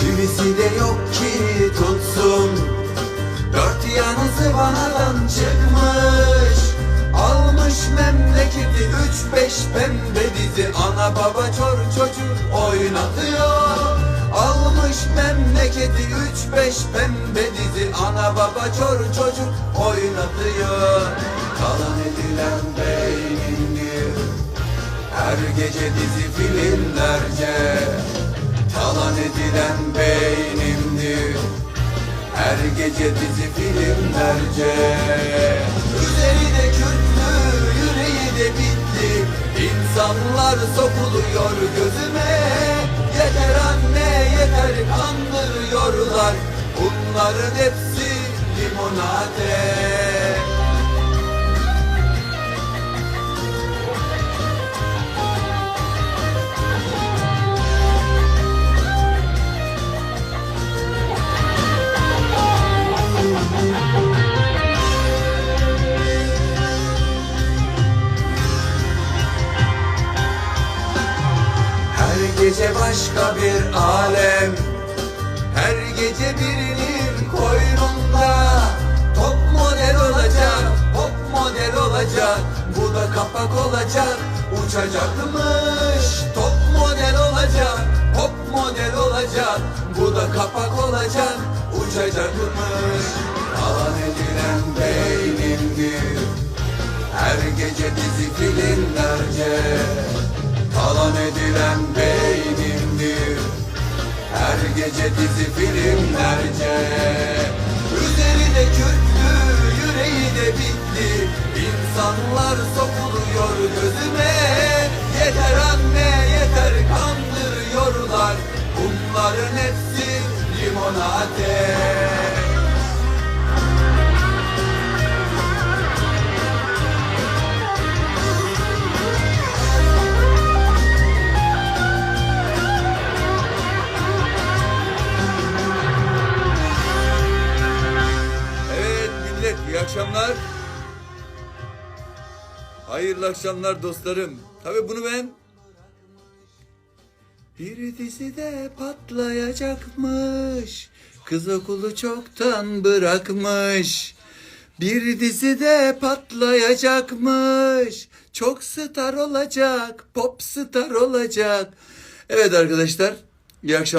Çivisi de yok ki tutsun. Dört yanı zıvanadan çıkmış. Almış memleketi üç beş pembe dizi. Ana baba çor çocuk oynatıyor. Almış memleketi üç beş pembe dizi. Ana baba çor çocuk oynatıyor. Kalan edilen beynini Her gece dizi filmlerce Talan edilen beynimdir. Her gece dizi filmlerce Üzeri de kürklü, yüreği de bitli. İnsanlar sokuluyor gözüme. Yeter anne yeter kandırıyorlar. Bunların hepsi limonate gece başka bir alem. Her gece birinin koynunda Top model olacak, pop model olacak. Bu da kapak olacak, uçacakmış. Top model olacak, pop model olacak. Bu da kapak olacak, uçacakmış. Alan edilen beynimdir Her gece dizi filmlerce Talan edilen Her gece dizi filmlerce. Üzeri de kürklü, yüreği de bitli. İnsanlar sokuluyor gözüme. Yeter anne yeter kandırıyorlar. Bunların hepsi limonate iyi akşamlar. Hayırlı akşamlar dostlarım. Tabi bunu ben bir dizide patlayacakmış. Kız okulu çoktan bırakmış. Bir dizide patlayacakmış. Çok star olacak, pop star olacak. Evet arkadaşlar, iyi akşamlar.